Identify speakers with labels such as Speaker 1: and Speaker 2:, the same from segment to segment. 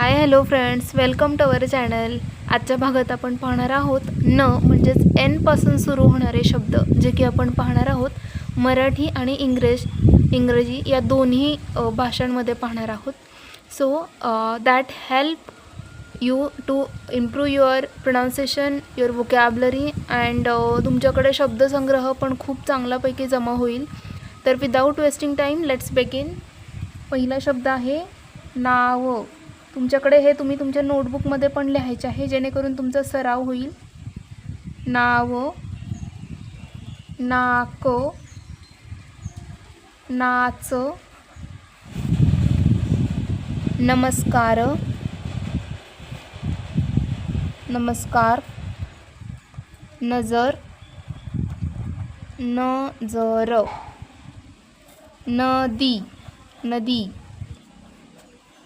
Speaker 1: Hi hello friends welcome to our channel आजच्या भागात आपण पाहणार आहोत न म्हणजेच एनपासून सुरू होणारे शब्द जे की आपण पाहणार आहोत मराठी आणि इंग्रज इंग्रजी या दोन्ही भाषांमध्ये पाहणार आहोत. So that help you to improve your pronunciation your vocabulary and तुमच्याकडे शब्दसंग्रह पण खूप चांगल्यापैकी जमा होईल. तर without wasting time let's begin पहिला शब्द आहे नाव. तुमच्याकडे हे तुम्ही तुमच्या नोटबुकमध्ये पण लिहायचे आहे जेणेकरून तुमचा सराव होईल. नाव नाक नाच नमस्कार नमस्कार नजर नजर नदी नदी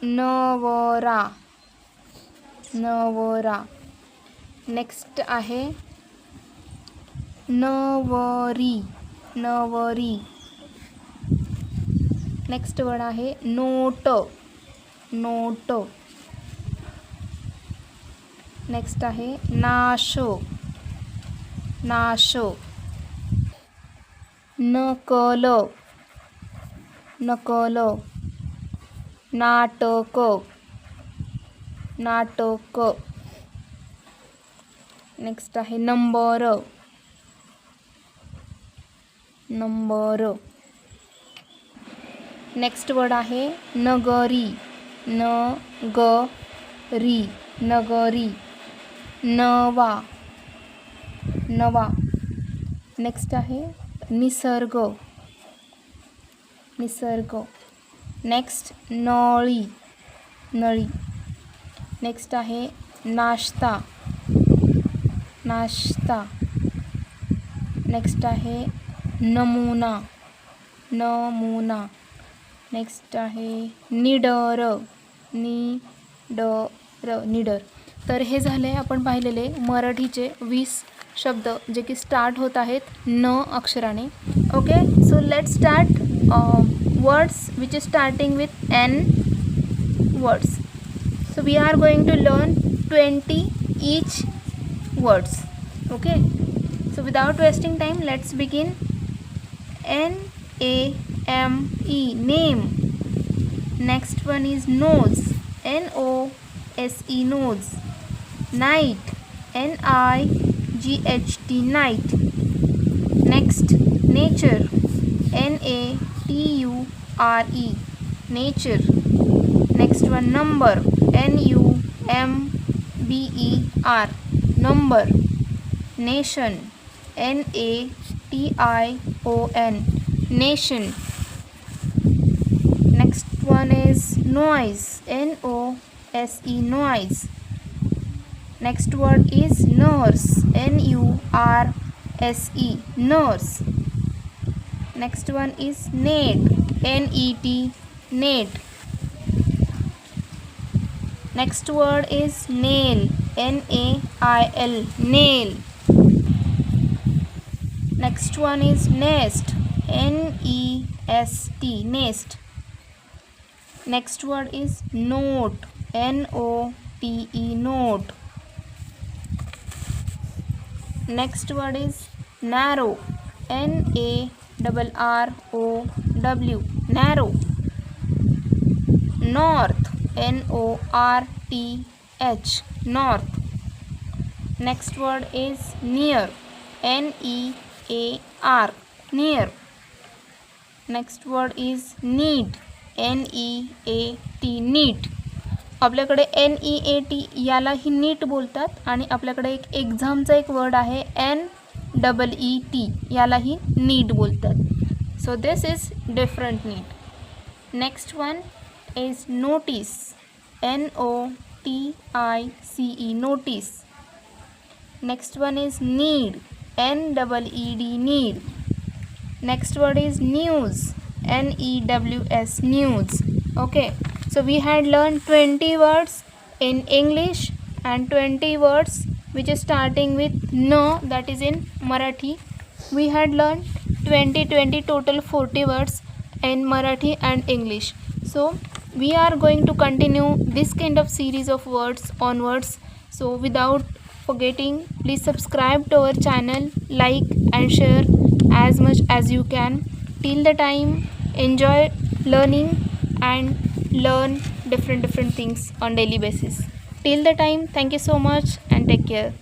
Speaker 1: नवरा नवरा. नेक्स्ट आहे नवरी नवरी. नेक्स्ट वर्ड आहे नोट नोट. नेक्स्ट आहे नाश नाश. नकल नकल. नाटक। नाटक। नेक्स्ट आहे नंबर। नंबर। नेक्स्ट वर्ड आहे नगरी। न ग री नगरी। नवा। नवा। नेक्स्ट आहे निसर्ग। निसर्ग। नेक्स्ट नळी नळी नेक्स्ट आहे नाश्ता. नाश्ता. नेक्स्ट आहे नमुना. नमुना. नेक्स्ट आहे निडर. निडर. निडर. तर हे झाले आपण पाहिलेले मराठीचे वीस शब्द जे की स्टार्ट होत आहेत न अक्षराने. Okay so let start words which is starting with N words. So we are going to learn 20 each words. Okay. So without wasting time, let's begin. N A M E name. Next one is nose. N O S E nose. Night. N I G H T night. Next nature. N A t u r e. Nature. Next one number. N u m b e r. Number. Nation. N a t i o n. Nation. Next one is noise. N o s e noise. Next word is nurse. N u r s e nurse next one is net n e t. Net next word is nail n a i l. Nail next one is nest. N e s t. Nest. Next word is note. N o t e. Note. Next word is narrow. N double R O W narrow north N O R T H north. Next word is near N E A R near. Next word is neat N E A T neat. आपल्याकडे N E A T यालाही नीट बोलतात आणि आपल्याकडे एक एक्झामचा एक word आहे N double E T यालाही नीट बोलतात. So this is different neat next one is notice N O T I C E notice next one is need N double E D need next word is news N E W S news okay so we had learn twenty words in English and twenty words which is starting with no that is in marathi. We had learned 20 20 total 40 words in marathi and english. So we are going to continue this kind of series of words onwards. So without forgetting please subscribe to our channel like and share as much as you can. Till the time enjoy learning and learn different different things on daily basis till the time thank you so much and take care